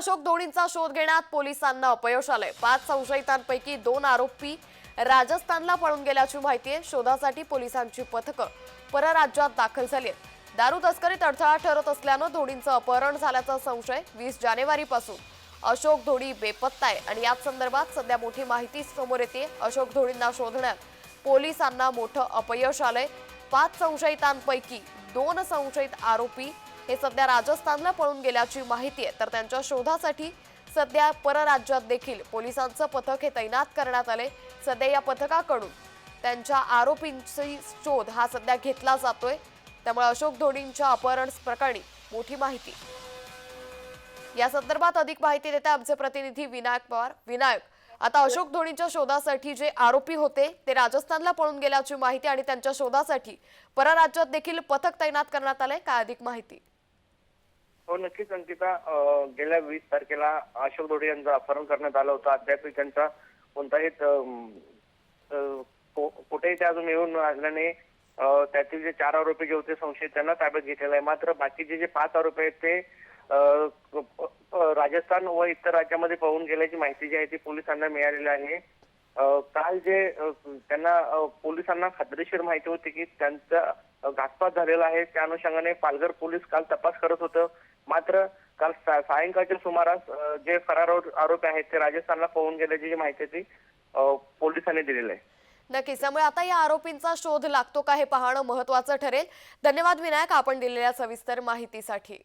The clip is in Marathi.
अशोक धोणींचा शोध घेण्यात पोलिसांना अपयश आलंय. पाच संशयितांपैकी दोन आरोपी राजस्थानला पळून गेल्याची माहिती आहे. शोधासाठी पोलिसांची पथकं परराज्यात दाखल झाली आहेत. दारू तस्करीत अडथळा ठरत असल्यानं धोणींचं अपहरण झाल्याचा संशय वीस जानेवारीपासून. अशोक धोडी बेपत्ता आहे आणि याच संदर्भात सध्या मोठी माहिती समोर येते. अशोक धोडींना शोधण्यात पोलिसांना मोठं अपयश आलंय. पाच संशयितांपैकी दोन संशयित आरोपी हे सध्या राजस्थानला पळून गेल्याची माहिती आहे. तर त्यांच्या शोधासाठी सध्या परराज्यात देखील पोलिसांचं पथक हे तैनात करण्यात आले सध्या या पथकाकडून त्यांच्या आरोपींची शोध हा सध्या घेतला जातोय. त्यामुळे अशोक धोनींच्या अपहरण प्रकरणी मोठी माहिती. या संदर्भात अधिक माहिती देते आमचे प्रतिनिधी विनायक पवार. विनायक आता अशोक धोनीच्या शोधासाठी जे आरोपी होते ते राजस्थानला पळून गेल्याची माहिती आणि त्यांच्या शोधासाठी परराज्यात देखील पथक तैनात करण्यात आलंय. काय अधिक माहिती? हो नक्कीच अंकिता. गेल्या वीस तारखेला अशोक दोडे यांचं अपहरण करण्यात आलं होतं. अद्याप त्यांचा कोणताही को- कुठेही ते अजून येऊन आल्याने त्यातील जे चार आरोपी जे होते संशयित त्यांना ताब्यात घेतलेला आहे. मात्र बाकीचे जे पाच आरोपी आहेत ते राजस्थान व इतर राज्यामध्ये पळून गेल्याची माहिती जी आहे ती पोलिसांना मिळालेली आहे. काल जे त्यांना पोलिसांना खात्रीशीर माहिती होती की त्यांचा घातपात झालेला आहे. त्या अनुषंगाने पालघर पोलीस काल तपास करत होतं. मात्र काल सायंकाळच्या सुमारास जे फरार आरोपी आहेत ते राजस्थानला पळून गेल्याची जी माहिती ती पोलिसांनी दिलेली आहे. नक्कीच. त्यामुळे आता या आरोपींचा शोध लागतो का हे पाहणं महत्वाचं ठरेल. धन्यवाद विनायक आपण दिलेल्या सविस्तर माहितीसाठी.